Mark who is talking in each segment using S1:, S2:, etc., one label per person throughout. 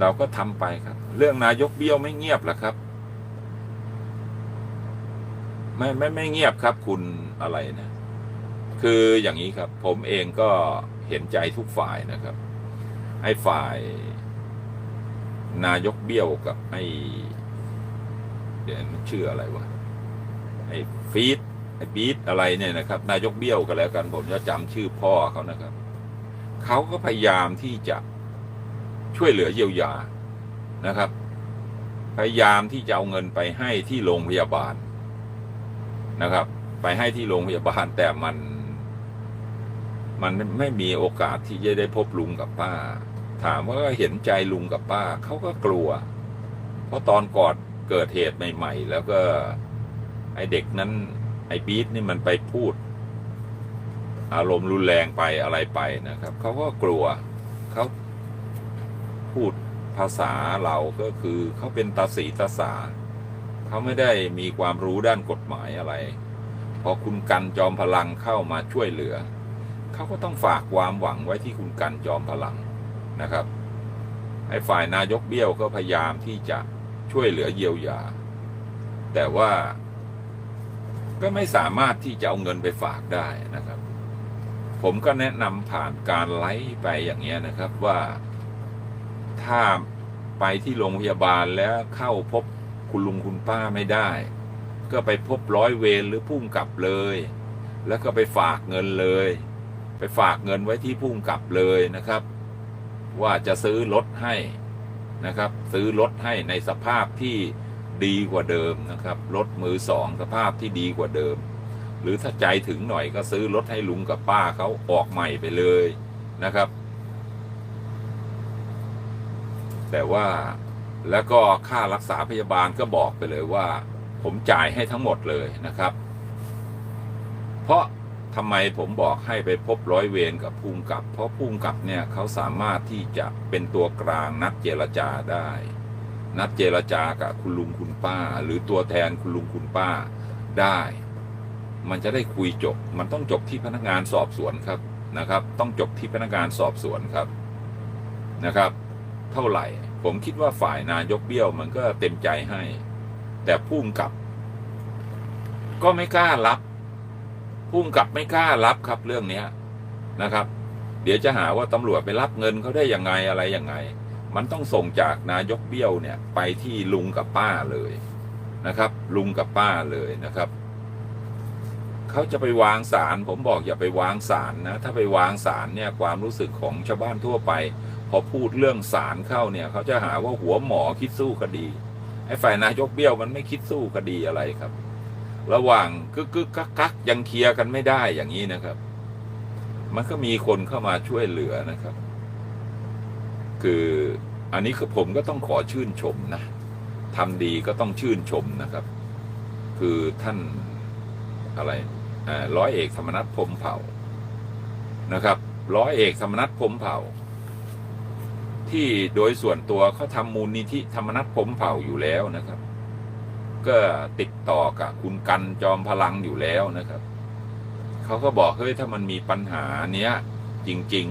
S1: เราก็ทำไปครับ เรื่องนายกเบี้ยวไม่เงียบหรอกครับ ไม่ไม่ไม่เงียบครับ คุณอะไรนะ คืออย่างนี้ครับ ผมเองก็เห็นใจทุกฝ่ายนะครับ ไอ้ฝ่าย นายกเบี้ยวกับไอ้เดี๋ยวมันชื่ออะไรวะไอ้ฟีดไอ้บีดอะไรเนี่ยนะครับ นายกเบี้ยวก็แล้วกัน ผมจะจำชื่อพ่อเขานะครับเขาก็พยายามที่จะ ช่วยเหลือเยียวยานะครับ พยายามที่จะเอาเงินไปให้ที่โรงพยาบาลนะครับ ไปให้ที่โรงพยาบาลแต่มัน มันไม่มีโอกาสที่จะได้พบลุงกับป้า ถามว่าเห็นใจลุงกับป้าเขาก็กลัว เพราะตอนกอนเกิดเหตุใหม่ ๆ แล้วก็ไอเด็กนั้น ไอบีทนี่มันไปพูด อารมณ์รุนแรงไปอะไรไปนะครับเขาก็กลัวเขา พูดภาษาเราก็คือเขาเป็นตาสีตาสาเขาไม่ได้มีความรู้ด้านกฎหมายอะไร พอคุณกันจอมพลังเข้ามาช่วยเหลือ เขาก็ต้องฝากความหวังไว้ที่คุณกันจอมพลังนะครับไอ้ฝ่ายนายกเบี้ยวก็พยายามที่จะช่วยเหลือเยียวยา แต่ว่าก็ไม่สามารถที่จะเอาเงินไปฝากได้นะครับ ผมก็แนะนำผ่านการไลฟ์ไปอย่างเงี้ยนะครับว่า ถ้าไปที่โรงพยาบาลแล้วเข้าพบคุณลุงคุณป้าไม่ได้ ก็ไปพบร้อยเวรหรือพุ่มกับเลย แล้วก็ไปฝากเงินเลย ไปฝากเงินไว้ที่พุ่มกับเลยนะครับ ว่าจะซื้อรถให้นะครับ ซื้อรถให้ในสภาพที่ดีกว่าเดิมนะครับรถมือสองสภาพที่ดีกว่าเดิม หรือถ้าใจถึงหน่อยก็ซื้อรถให้ลุงกับป้าเขาออกใหม่ไปเลยนะครับ แต่ว่าแล้วก็ค่ารักษาพยาบาลก็บอกไปเลยว่า ผมจ่ายให้ทั้งหมดเลยนะครับ เพราะทำไมผมบอกให้ไปพบร้อยเวรกับภูมิกับ เพราะภูมิกับเนี่ยเขาสามารถที่จะเป็นตัวกลางนัดเจรจาได้ นัดเจรจากับคุณลุงคุณป้า หรือตัวแทนคุณลุงคุณป้าได้ มันจะได้คุยจบ มันต้องจบที่พนักงานสอบสวนครับนะครับ ต้องจบที่พนักงานสอบสวนครับนะครับ เท่าไหร่ ผมคิดว่าฝ่ายนายกเบี้ยวมันก็เต็มใจให้ แต่พุ่มกับ ก็ไม่กล้ารับพุ่มกับไม่กล้ารับครับเรื่องเนี้ยนะครับ เดี๋ยวจะหาว่าตำรวจไปรับเงินเขาได้ยังไงอะไรยังไง มันต้องส่งจากนายกเบี้ยวเนี่ย ไปที่ลุงกับป้าเลยนะครับ ลุงกับป้าเลยนะครับเขาจะไปวางสารผมบอกอย่าไปวางสารนะ ถ้าไปวางสารเนี่ยความรู้สึกของชาวบ้านทั่วไป พอพูดเรื่องสารเข้าเนี่ย เขาจะหาว่าหัวหมอคิดสู้คดี ไอ้ฝ่ายนายกเบี้ยวมันไม่คิดสู้คดีอะไรครับ ระหว่างกึกกึกกักกักยังเคลียร์กันไม่ได้อย่างนี้นะครับ มันก็มีคนเข้ามาช่วยเหลือนะครับ คืออันนี้คือผมก็ต้องขอชื่นชมนะทำดีก็ต้องชื่นชมนะครับ คือท่านอะไรร้อยเอกธรรมนัฐพรมเผ่านะครับ ร้อยเอกธรรมนัฐพรมเผ่า ที่โดยส่วนตัวเขาทำมูลนิธิธรรมนัฐพมเผ่าอยู่แล้วนะครับ ก็ติดต่อกับคุณกันจอมพลังอยู่แล้วนะครับเขาก็บอกเฮ้ยถ้ามันมีปัญหาเนี้ยจริง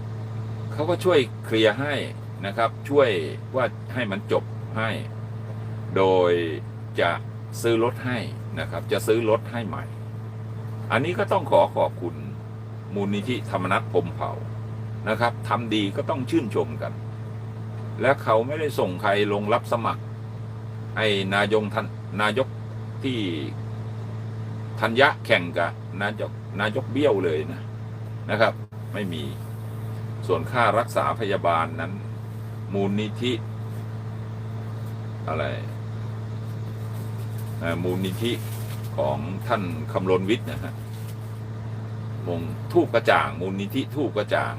S1: ๆเขาก็ช่วยเคลียร์ให้นะครับ ช่วยว่าให้มันจบให้ โดยจะซื้อรถให้นะครับ จะซื้อรถให้ใหม่ อันนี้ก็ต้องขอขอบคุณมูลนิธิธรรมนัฐพมเผ่า นะครับทำดีก็ต้องชื่นชมกัน และเขาไม่ได้ส่งใครลงรับสมัคร ไอ้นายงท่านนายกที่ธัญญะแข่งกับนายกนายกเบี้ยวเลยนะนะครับ ไม่มีส่วนค่ารักษาพยาบาลนั้น มูลนิธิ อะไรมูลนิธิของท่านคำลนวิทย์นะฮะมงทูบกระจ่าง มูลนิธิทูบกระจ่าง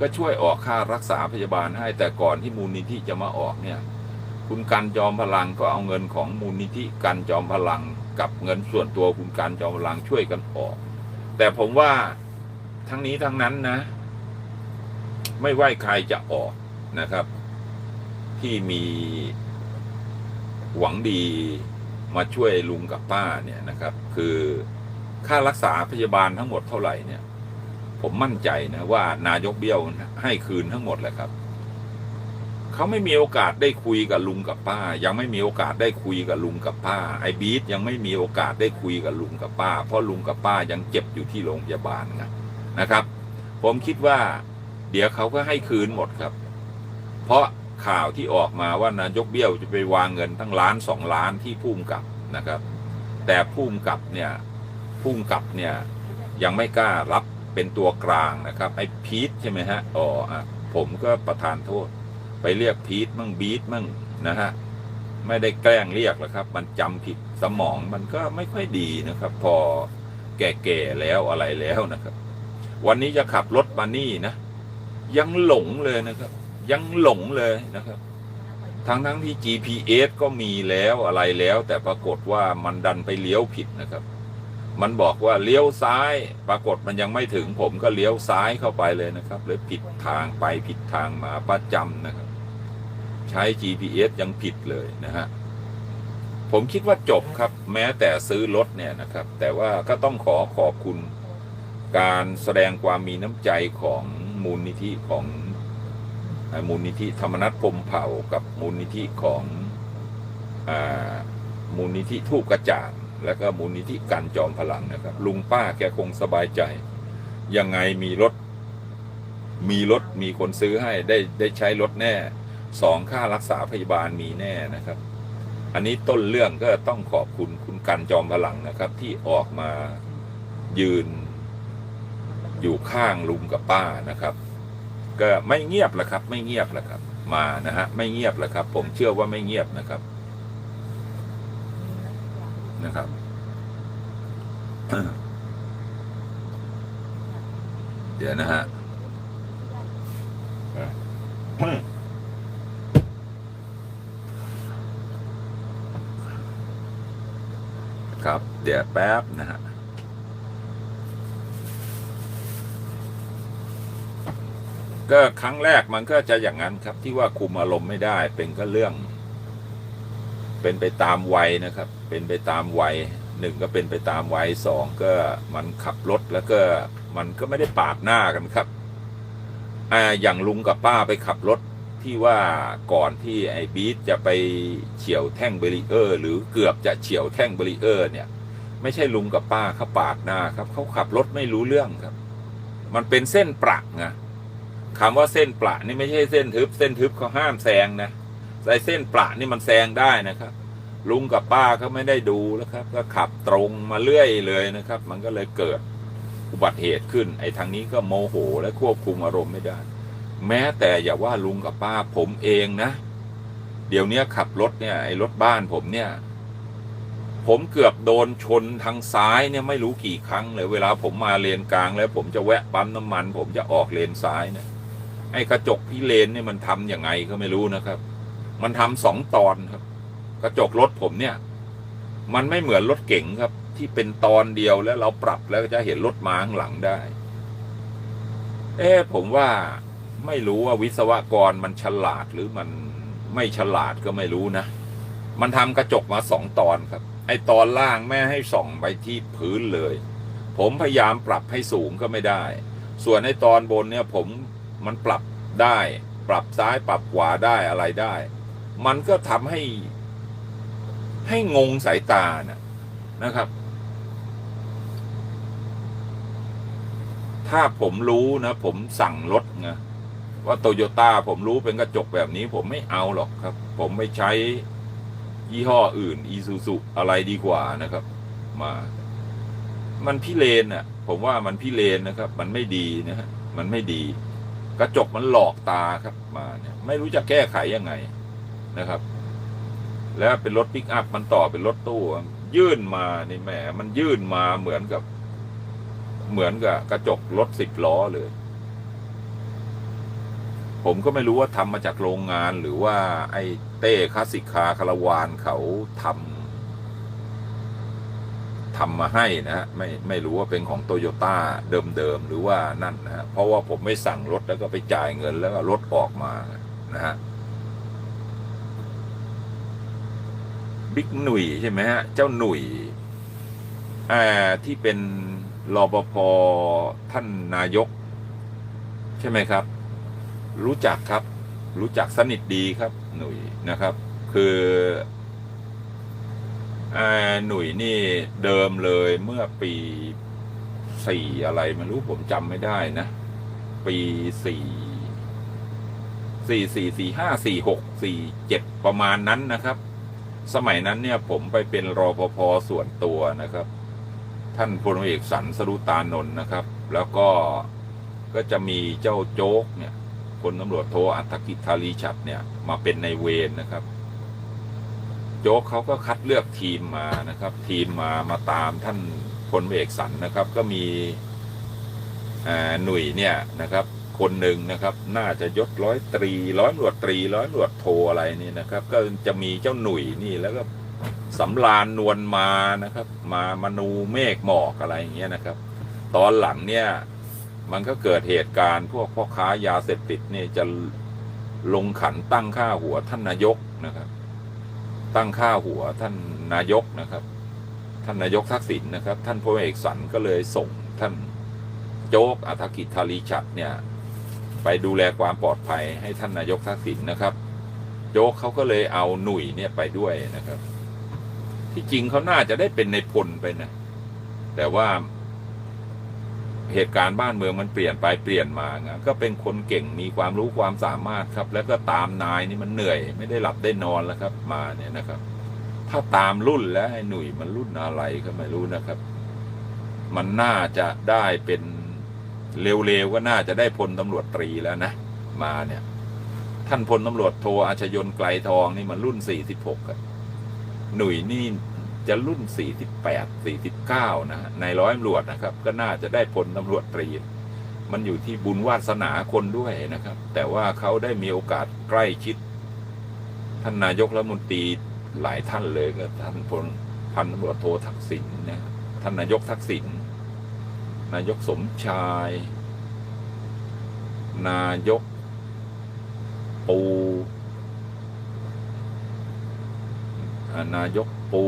S1: ก็ช่วยออกค่ารักษาพยาบาลให้ แต่ก่อนที่มูลนิธิจะมาออกเนี่ยคุณกันจอมพลังก็เอาเงินของมูลนิธิกันจอมพลัง กับเงินส่วนตัวคุณกันจอมพลังช่วยกันออก แต่ผมว่าทั้งนี้ทั้งนั้นนะ ไม่ว่าใครจะออกนะครับ ที่มีหวังดีมาช่วยลุงกับป้าเนี่ยนะครับ คือค่ารักษาพยาบาลทั้งหมดเท่าไหร่เนี่ย ผมมั่นใจนะว่านายกเบี้ยวให้คืนทั้งหมดแหละครับเขาไม่มีโอกาสได้คุยกับลุงกับป้า ยังไม่มีโอกาสได้คุยกับลุงกับป้า ไอ้บีทยังไม่มีโอกาสได้คุยกับลุงกับป้า เพราะลุงกับป้ายังเจ็บอยู่ที่โรงพยาบาลนะนะครับ ผมคิดว่า เดี๋ยวเขาก็ให้คืนหมดครับ เพราะข่าวที่ออกมาว่านายกเบี้ยวจะไปวางเงินตั้งล้านสองล้านที่พุ่มกับนะครับ แต่พุ่มกับเนี่ยพุ่มกับเนี่ยยังไม่กล้ารับ เป็นตัวกลางนะครับ ไอ้พีทใช่ไหมฮะอ๋ออะผมก็ประทานโทษ ไปเรียกพีทมั่งบีทมั่งนะฮะไม่ได้แกล้งเรียกหรอกครับ มันจำผิดสมองมันก็ไม่ค่อยดีนะครับ พอแก่ๆแล้วอะไรแล้วนะครับ วันนี้จะขับรถมานี่นะ ยังหลงเลยนะครับ ยังหลงเลยนะครับทั้งทั้งที่ GPS ก็มีแล้วอะไรแล้ว แต่ปรากฏว่ามันดันไปเลี้ยวผิดนะครับ มันบอกว่าเลี้ยวซ้าย ปรากฏมันยังไม่ถึงผมก็เลี้ยวซ้ายเข้าไปเลยนะครับเลยผิดทางไปผิดทางมาประจำนะครับ ใช้ GPS ยังผิดเลยนะฮะผมคิดว่าจบครับ แม้แต่ซื้อรถเนี่ยนะครับ แต่ว่าก็ต้องขอขอบคุณ การแสดงความมีน้ำใจของมูลนิธิของมูลนิธิธรรมนัฐพมเผ่ากับมูลนิธิของอมูลนิธิทูปกระจ่าง แล้วก็มูลนิธิกันจอมพลังนะครับ ลุงป้าแกคงสบายใจ ยังไงมีรถ มีรถมีคนซื้อให้ได้ได้ใช้รถแน่สองค่ารักษาพยาบาลมีแน่นะครับ อันนี้ต้นเรื่องก็ต้องขอบคุณคุณกันจอมพลังนะครับ ที่ออกมายืน อยู่ข้างลุงกับป้านะครับ ก็ไม่เงียบละครับ ไม่เงียบละครับ มานะฮะไม่เงียบละครับ ผมเชื่อว่าไม่เงียบนะครับ นะครับเดี๋ยวนะฮะครับ เดี๋ยวแป๊บนะฮะก็ครั้งแรกมันก็จะอย่างนั้นครับที่ว่าคุมอารมณ์ไม่ได้เป็นก็เรื่อง เป็นไปตามวัยนะครับ เป็นไปตามวัยหนึ่งก็เป็นไปตามวัยสองก็มันขับรถแล้วก็มันก็ไม่ได้ปาดหน้ากันครับอ่าอย่างลุงกับป้าไปขับรถที่ว่าก่อนที่ไอ้บีทจะไปเฉียวแท่งเบรีเออร์ หรือเกือบจะเฉียวแท่งเบรีเออร์เนี่ย ไม่ใช่ลุงกับป้าเขาปาดหน้าครับเขาขับรถไม่รู้เรื่องครับ มันเป็นเส้นประนะคำว่าเส้นประนี่ไม่ใช่เส้นทึบ เส้นทึบเขาห้ามแซงนะ แต่เส้นประนี่มันแซงได้นะครับ ลุงกับป้าเขาไม่ได้ดูแล้วครับ ก็ขับตรงมาเรื่อยเลยนะครับ มันก็เลยเกิดอุบัติเหตุขึ้น ไอ้ทางนี้ก็โมโหและควบคุมอารมณ์ไม่ได้ แม้แต่อย่าว่าลุงกับป้าผมเองนะ เดี๋ยวนี้ขับรถเนี่ยไอ้รถบ้านผมเนี่ยผมเกือบโดนชนทางซ้ายเนี่ยไม่รู้กี่ครั้งเลยเวลาผมมาเลนกลางแล้วผมจะแวะปั๊มน้ำมัน ผมจะออกเลนซ้ายเนี่ยไอ้กระจกพี่เลนเนี่ยมันทำยังไงก็ไม่รู้นะครับ มันทำสองตอนครับ กระจกรถผมเนี่ย มันไม่เหมือนรถเก๋งครับ ที่เป็นตอนเดียวแล้วเราปรับแล้วจะเห็นรถมาข้างหลังได้ เอ๊ผมว่าไม่รู้ว่าวิศวกรมันฉลาดหรือมันไม่ฉลาดก็ไม่รู้นะ มันทำกระจกมาสองตอนครับ ไอตอนล่างแม่ให้ส่องไปที่พื้นเลย ผมพยายามปรับให้สูงก็ไม่ได้ ส่วนไอตอนบนเนี่ยผมมันปรับได้ ปรับซ้ายปรับขวาได้อะไรได้ มันก็ทำให้ให้งงสายตานะนะครับ ถ้าผมรู้นะ ผมสั่งรถไงว่าโตโยต้าผมรู้เป็นกระจกแบบนี้ ผมไม่เอาหรอกครับ ผมไม่ใช้ยี่ห้ออื่น อีซูซุอะไรดีกว่านะครับ มา มันพิเรนอะ ผมว่ามันพิเรนนะครับ มันไม่ดีนะฮะมันไม่ดี กระจกมันหลอกตาครับมาเนี่ยไม่รู้จะแก้ไขยังไง นะครับ แล้วเป็นรถปิกอัพมันต่อเป็นรถตู้ยื่นมานี่แหมมันยื่นมาเหมือนกับ เหมือนกับกระจกรถสิบล้อเลย ผมก็ไม่รู้ว่าทำมาจากโรงงานหรือว่า ไอ้เต้คาสิกคาคาราวานเขาทำทำมาให้นะฮะไม่ไม่รู้ว่าเป็นของโตโยต้าเดิมๆหรือว่านั่นนะฮะเพราะว่าผมไม่สั่งรถแล้วก็ไปจ่ายเงินแล้วก็รถออกมานะฮะ บิ๊กหนุ่ยใช่ไหมฮะ เจ้าหนุ่ยอ่าที่เป็นรปภท่านนายก ใช่ไหมครับ รู้จักครับ รู้จักสนิทดีครับ หนุ่ยนะครับ คืออ่าหนุ่ยนี่เดิมเลยเมื่อปีสี่อะไรไม่รู้ผมจำไม่ได้นะ ปีสี่สี่สี่สี่ห้าสี่หกสี่เจ็ดประมาณนั้นนะครับ สมัยนั้นเนี่ยผมไปเป็นรอปภส่วนตัวนะครับ ท่านพลเอกสันสรุตานนท์นะครับ แล้วก็ก็จะมีเจ้าโจ๊กเนี่ยพลตำรวจโทอัฐกิจธารีฉัตรเนี่ยมาเป็นในเวรนะครับ โจ๊กเขาก็คัดเลือกทีมมานะครับ ทีมมามาตามท่านพลเอกสันนะครับ ก็มีหนุ่ยเนี่ยนะครับ คนหนึ่งนะครับ น่าจะยศร้อยตรีร้อยตำรวจตรีร้อยตำรวจโทอะไรนี่นะครับ ก็จะมีเจ้าหนุ่ยนี่แล้วก็สำรานนวลมานะครับ มามนูเมฆหมอกอะไรอย่างเงี้ยนะครับ ตอนหลังเนี่ยมันก็เกิดเหตุการณ์พวกพ่อค้ายาเสพติดเนี่ยจะลงขันตั้งค่าหัวท่านนายกนะครับ ตั้งค่าหัวท่านนายกนะครับ ท่านนายกทักษิณนะครับ ท่านพลเอกสันก็เลยส่งท่านโจ๊กอัฐกิจธารีชัดเนี่ย ไปดูแลความปลอดภัยให้ท่านนายกทักษิณนะครับ โจ๊กเขาก็เลยเอาหนุ่ยเนี่ยไปด้วยนะครับ ที่จริงเขาน่าจะได้เป็นในพลไปนะแต่ว่าเหตุการณ์บ้านเมืองมันเปลี่ยนไปเปลี่ยนมาไงก็เป็นคนเก่งมีความรู้ความสามารถครับ แล้วก็ตามนายนี่มันเหนื่อย ไม่ได้หลับได้นอนแล้วครับ มาเนี่ยนะครับ ถ้าตามรุ่นแล้วไอ้หนุ่ยมันรุ่นอะไรก็ไม่รู้นะครับ มันน่าจะได้เป็น เร็วๆก็น่าจะได้พลตำรวจตรีแล้วนะ มาเนี่ย ท่านพลตำรวจโทอาชยนไกลทองนี่มันรุ่นสี่สิบหกหนุ่ยนี่จะรุ่นสี่สิบแปดสี่สิบเก้านะในร้อยตำรวจนะครับ ก็น่าจะได้พลตำรวจตรี มันอยู่ที่บุญวาสนาคนด้วยนะครับ แต่ว่าเขาได้มีโอกาสใกล้ชิด ท่านนายกรัฐมนตรีหลายท่านเลยก็ท่านพลพันตำรวจโททักษิณนะท่านนายกทักษิณ นายกสมชาย นายก ปู นายกปู